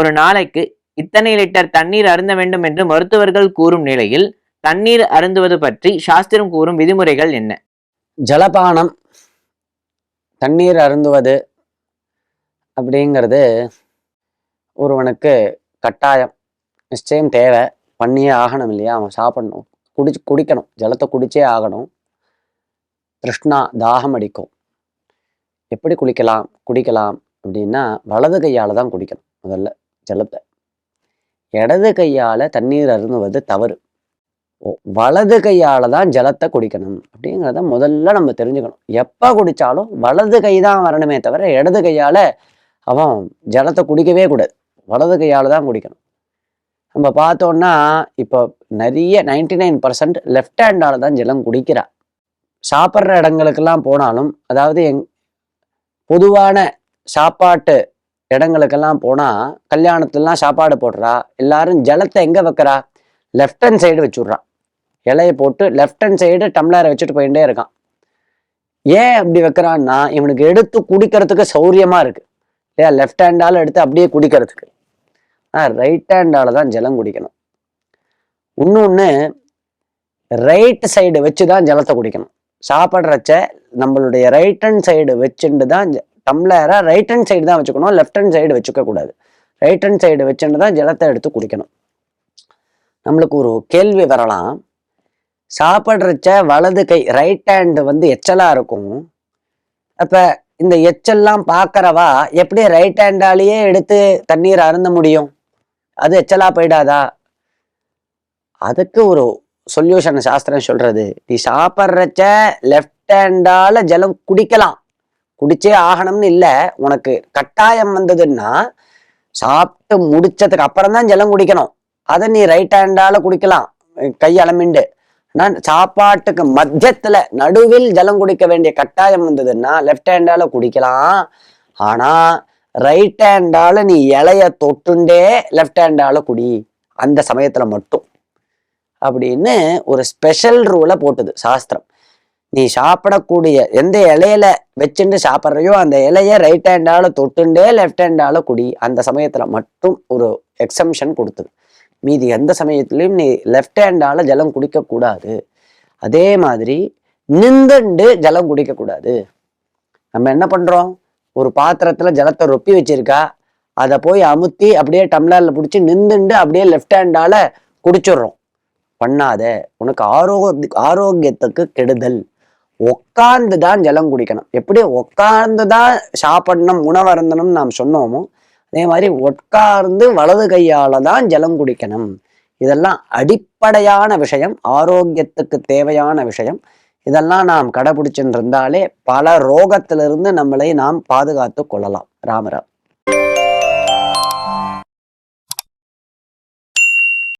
ஒரு நாளைக்கு இத்தனை லிட்டர் தண்ணீர் அருந்த வேண்டும் என்று மருத்துவர்கள் கூறும் நிலையில் தண்ணீர் அருந்துவது பற்றி சாஸ்திரம் கூறும் விதிமுறைகள் என்ன? ஜலபானம் தண்ணீர் அருந்துவது அப்படிங்கிறது ஒருவனுக்கு கட்டாயம். நிச்சயம் தேவை. பண்ணியே ஆகணும் இல்லையா? அவன் சாப்பிடணும். குடி குடிக்கணும். ஜலத்தை குடிச்சே ஆகணும். திருஷ்ணா தாகம் அடிக்கும். எப்படி குளிக்கலாம் குடிக்கலாம் அப்படின்னா வலது கையால் தான் குடிக்கணும் முதல்ல. செலுத்த. இடது கையால் தண்ணீர் அருந்துவது தவறு. ஓ வலது கையால் தான் ஜலத்தை குடிக்கணும் அப்படிங்கிறத முதல்ல நம்ம தெரிஞ்சுக்கணும். எப்போ குடித்தாலும் வலது கை தான் வரணுமே தவிர இடது கையால் அவன் ஜலத்தை குடிக்கவே கூடாது. வலது கையால் தான் குடிக்கணும். நம்ம பார்த்தோன்னா இப்போ நிறைய நைன்டி நைன் பர்சன்ட் லெஃப்ட் ஹேண்டால் தான் ஜலம் குடிக்கிறா. சாப்பிட்ற இடங்களுக்கெல்லாம் போனாலும் அதாவது எங் பொதுவான சாப்பாட்டு இடங்களுக்கெல்லாம் போனால் கல்யாணத்துலலாம் சாப்பாடு போடுறா. எல்லாரும் ஜலத்தை எங்கே வைக்கிறா? லெஃப்ட் ஹேண்ட் சைடு வச்சுட்றா. இலையை போட்டு லெஃப்ட் ஹேண்ட் சைடு டம்ளரை வச்சுட்டு போயிட்டே இருக்கான். ஏன் அப்படி வைக்கிறான்னா இவனுக்கு எடுத்து குடிக்கிறதுக்கு சௌரியமாக இருக்கு. இல்லையா? லெஃப்ட் ஹேண்டால் எடுத்து அப்படியே குடிக்கிறதுக்கு. ஆனால் ரைட் ஹேண்டால் தான் ஜலம் குடிக்கணும். இன்னொன்று ரைட் சைடு வச்சு தான் ஜலத்தை குடிக்கணும். சாப்பிட்றச்ச நம்மளுடைய ரைட் ஹேண்ட் சைடு வச்சுட்டு தான் டம்ளரை ரைட் ஹேண்ட் சைடு தான் வச்சுக்கணும் லெஃப்ட் ஹேண்ட் சைடு வச்சுக்க கூடாது. ரைட் ஹேண்ட் சைடு வச்சுட்டு தான் ஜலத்தை எடுத்து குடிக்கணும். நம்மளுக்கு ஒரு கேள்வி வரலாம். சாப்பிட்றச்ச வலது கை ரைட் ஹேண்டு வந்து எச்சலாக இருக்கும். அப்போ இந்த எச்சல்லாம் பார்க்கறவா எப்படி ரைட் ஹேண்டாலேயே எடுத்து தண்ணீர் அருந்த முடியும்? அது எச்சலாக போயிடாதா? அதுக்கு ஒரு சொல்யூஷன் சாஸ்திரம் சொல்கிறது நீ சாப்பிட்றச்ச லெஃப்ட் ஹேண்டால் ஜலம் குடிக்கலாம். குடிச்சே ஆகணும்னு இல்லை. உனக்கு கட்டாயம் வந்ததுன்னா சாப்பிட்டு முடிச்சதுக்கு அப்புறம் தான் ஜலம் குடிக்கணும். அதை நீ ரைட் ஹேண்டால குடிக்கலாம். கை அலமிண்டு ஆனால் சாப்பாட்டுக்கு மத்தியத்துல நடுவில் ஜலம் குடிக்க வேண்டிய கட்டாயம் வந்ததுன்னா லெஃப்ட் ஹேண்டால குடிக்கலாம். ஆனா ரைட் ஹேண்டால நீ இலைய தொட்டுண்டே லெஃப்ட் ஹேண்டால குடி. அந்த சமயத்துல மட்டும். அப்படின்னு ஒரு ஸ்பெஷல் ரூலை போட்டுது சாஸ்திரம். நீ சாப்பிடக்கூடிய எந்த இலையில வச்சுட்டு சாப்பிட்றையோ அந்த இலைய ரைட் ஹேண்டால தொட்டுண்டே லெஃப்ட் ஹேண்டால குடி. அந்த சமயத்துல மட்டும் ஒரு எக்ஸம்ஷன் கொடுத்தது மீதி எந்த சமயத்துலையும் நீ லெஃப்ட் ஹேண்டால ஜலம் குடிக்கக்கூடாது. அதே மாதிரி நிந்துண்டு ஜலம் குடிக்கக்கூடாது. நம்ம என்ன பண்றோம்? ஒரு பாத்திரத்துல ஜலத்தை ரொப்பி வச்சிருக்கா? அதை போய் அமுத்தி அப்படியே டம்ளர்ல பிடிச்சி நிந்துண்டு அப்படியே லெஃப்ட் ஹேண்டால குடிச்சிடுறோம். பண்ணாத. உனக்கு ஆரோக்கிய ஆரோக்கியத்துக்கு கெடுதல். உட்கார்ந்து தான் ஜலம் குடிக்கணும். எப்படி உட்கார்ந்து தான் சாப்பிடணும் உணவருந்தணும் நாம் சொன்னோமோ அதே மாதிரி உட்கார்ந்து வலது கையால தான் ஜலம் குடிக்கணும். இதெல்லாம் அடிப்படையான விஷயம் ஆரோக்கியத்துக்கு தேவையான விஷயம். இதெல்லாம் நாம் கடைபிடிச்சுட்டு இருந்தாலே பல ரோகத்திலிருந்து நம்மளை நாம் பாதுகாத்து கொள்ளலாம். ராமராம்